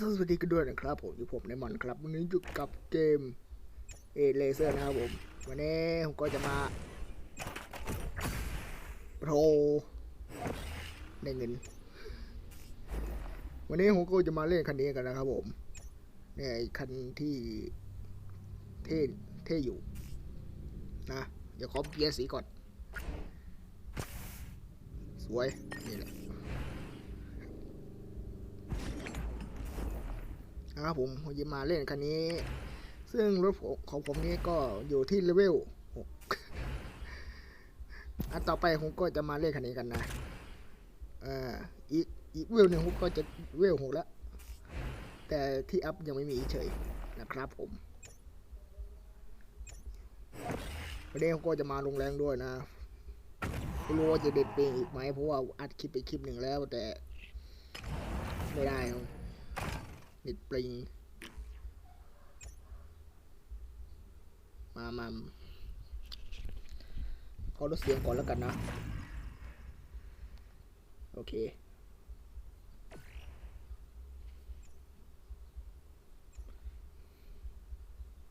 สวัสดีกันด้วยนะครับผมอยู่ผมในมอนครับ วันนี้อยู่กับเกมเอเลเซอร์นะครับผม วันนี้ผมก็จะมาโปรในเงิน วันนี้ผมก็จะมาเล่นคันนี้กันนะครับผมเนี่ยคันที่เท่เท่อยู่ นะ เดี๋ยวขอเปลี่ยนสีก่อน สวย นี่แหละ นะครับผมผมจะมาเล่นคันนี้ ซึ่งรถของผมนี้ก็อยู่ที่เลเวลหกอันต่อไปผมก็จะมาเล่นคันนี้กันนะเอ่ออีกอีกเวลหนึ่งผมก็จะเวลหกแล้ว แต่ที่อัพยังไม่มีเฉยนะครับผมวันนี้ผมก็จะมาลงแรงด้วยนะไม่รู้ว่าจะเด็ดเปลงอีกไหมเพราะว่าอัดคลิปไปคลิปหนึ่งแล้วแต่ไม่ได้ครับ นิดปริง มามาขอลดเสียงก่อนแล้วกันนะ โอเค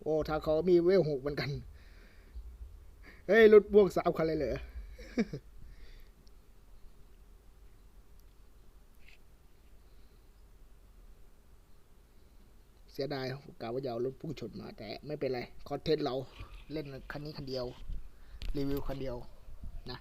โอ้ถ้าเขามีเวลหกเหมือนกัน เฮ้ย รถพ่วงสามคันเลยเหรอ เสียดายกะว่าจะเอารถพุ่งชนมา แต่ไม่เป็นไร คอนเทนต์เราเล่นคันนี้คันเดียว รีวิวคันเดียวนะ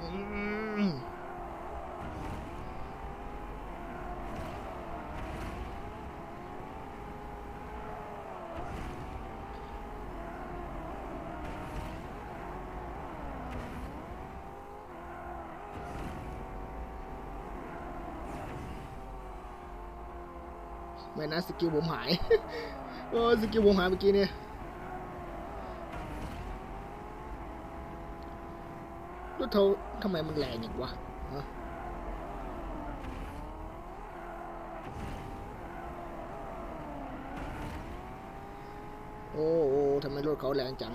อืม ไม่นะสกิลผมหาย โอ้สกิลผมหายเมื่อกี้เนี่ยรถเธอทำไมมันแรงอย่างวะฮะโอ้โอ้ทำไมรถเขาแรงจัง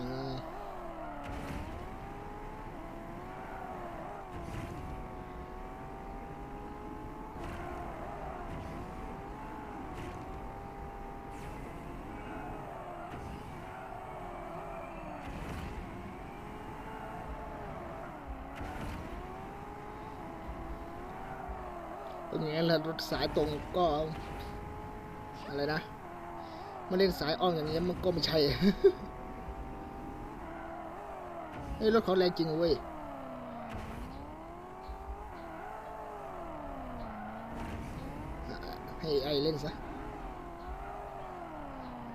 ตรงนี้แหละรถสายตรงก็อะไรนะมาเล่นสายอ้อมอย่างนี้มันก็ไม่ใช่เฮ้รถเขาแรงจริงเว้ยให้ไอเล่นซะ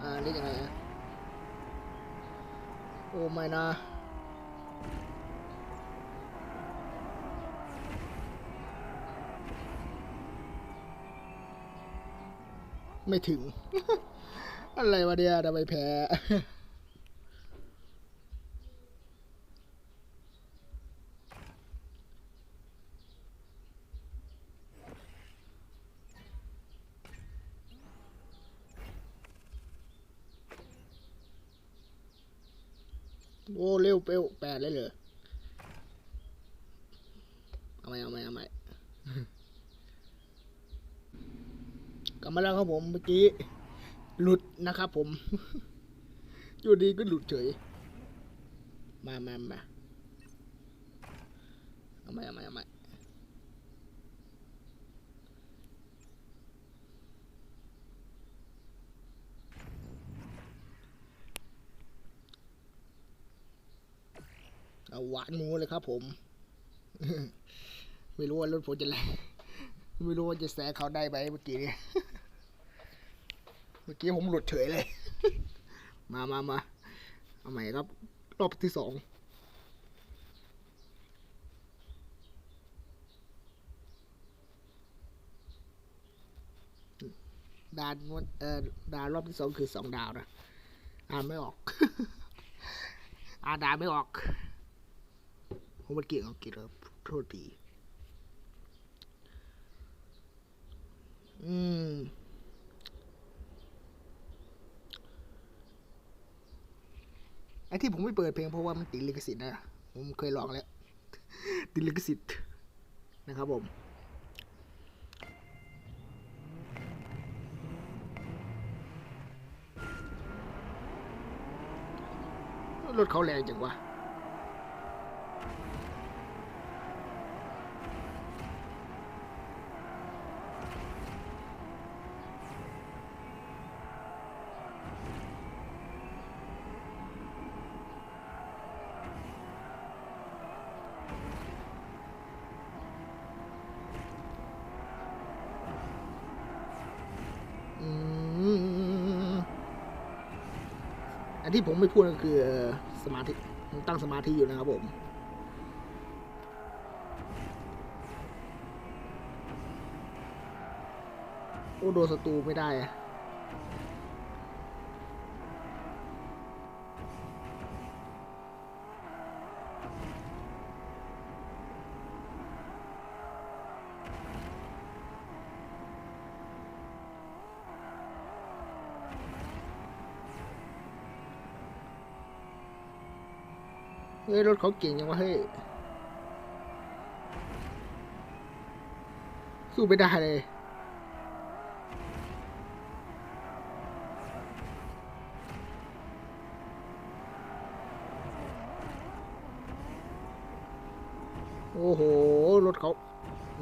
อ่าเล่นยังไงอะ โอ้ไม่นะ ไม่ถึง อะไรวะเนี่ยทำไมแพ้โอ้เร็วเปวแปดเลยเหรอเอาไหมเอาไหมเอาไหม กลับมาแล้วครับผมเมื่อกี้ หลุดนะครับผม อยู่ดีก็หลุดเฉย มามามาเอาไหมเอาไหมเอาไหมเอาหวานหมูเลยครับผม ไม่รู้ว่ารถผมจะแรงไม่รู้ว่าจะแซงเขาได้ไหมเมื่อกี้เนี่ย มื่อกี้ผมหลุดเฉยเลย มามามาเอาใหม่ครับ รอบที่สองดานวนเอ่อดานรอบที่สองคือสองดาวนะอ่านไม่ออก อ่านดานไม่ออกผมมันเก่งอังกฤษครับโทษทีอืม ไอ้ที่ผมไม่เปิดเพลงเพราะว่ามันติดลิขสิทธิ์นะ ผมเคยลองแล้ว ติดลิขสิทธิ์นะครับผมรถเขาแรงจังวะ อืมอั นที่ผมไม่พูดก็คือเอ่อสมาธิผมตั้งสมาธิอยู่นะครับผมโอ้โดนศัตรูไม่ได้อะ เฮ้ยรถเขาเก่งยังวะเฮ้ย สู้ไม่ได้เลยโอ้โห รถเขา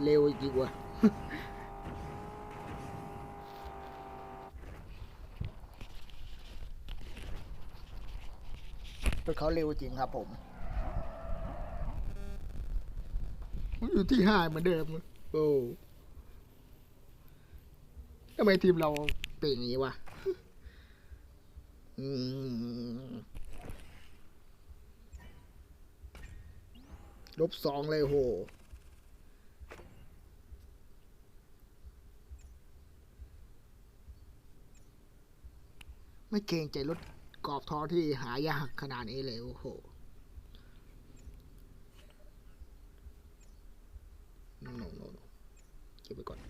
เร็วจริงว่ะรถเขาเร็วจริงครับผม อยู่ที่ห้าเหมือนเดิม โอ้ทำไมทีมเราเป็นอย่างนี้วะอืมลบสองเลยโหไม่เกรงใจรถกรอบทอที่หายากขนาดนี้เลยโอ้โห no no no เก็บไว้ก่อน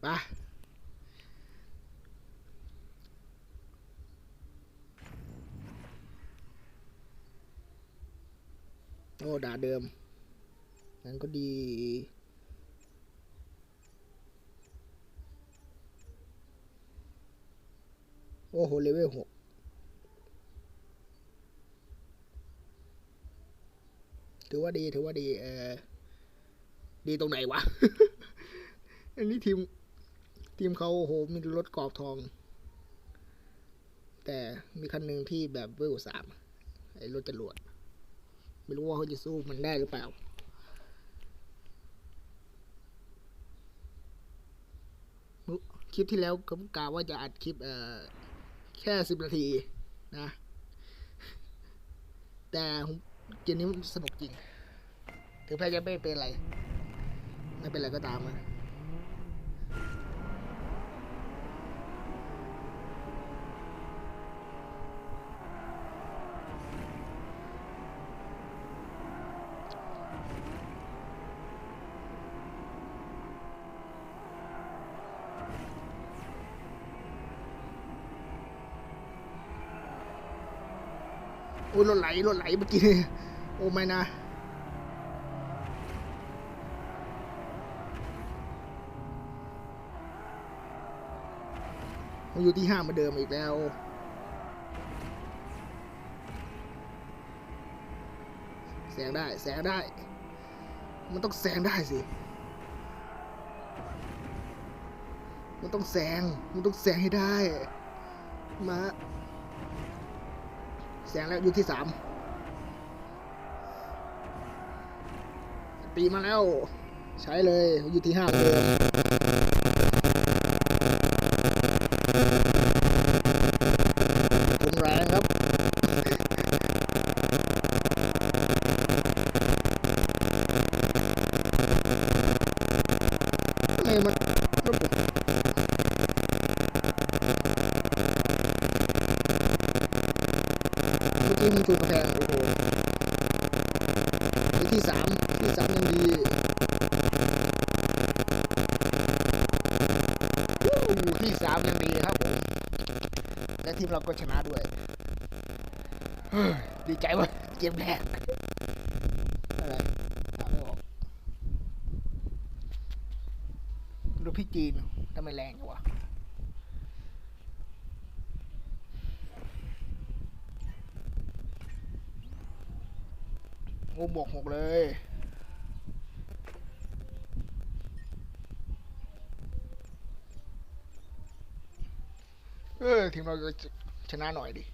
ไปโอ้ด่าเดิมงั้นก็ดีโอ้โหเลเวลหก ถือว่าดีถือว่าดี เออดีตรงไหนวะ อันนี้ทีม ทีมเขาโหมีรถกรอบทอง แต่มีคันหนึ่งที่แบบเวลสามไอ้รถจรวด ไม่รู้ว่าเขาจะสู้มันได้หรือเปล่าคลิปที่แล้วผมกล่าวว่าจะอัดคลิปเอ่อแค่สิบนาทีนะ แต่ผม เกมนี้มันสนุกจริง ถึงแพ้จะไม่เป็นไร ไม่เป็นไรก็ตามนะ โอ้ยรถไหลรถไหลเมื่อกี้โอ้ไม่นะมันอยู่ที่ห้ามาเดิมอีกแล้วแซงได้แซงได้ มันต้องแซงได้สิ มันต้องแซง มันต้องแซงให้ได้ มา แซงแล้วอยู่ที่สามตีมาแล้ว ใช้เลยอยู่ที่ห้าเลยอนเดิม รุนแรงครับ ทำไมมันรถผม กี้ผมชูกระแพงโอ้โหไปที่สามที่สามยังดีวู้ ที่ามยังดีครับผมและทีมเราก็ชนะด้วยดีใจว่ะเกมแรกอะไรอ่านไม่ออกดูพี่จีนทำไมแรงจังวะโอ้บวกหกเลย เออทีมเราจะชนะหน่อยดิ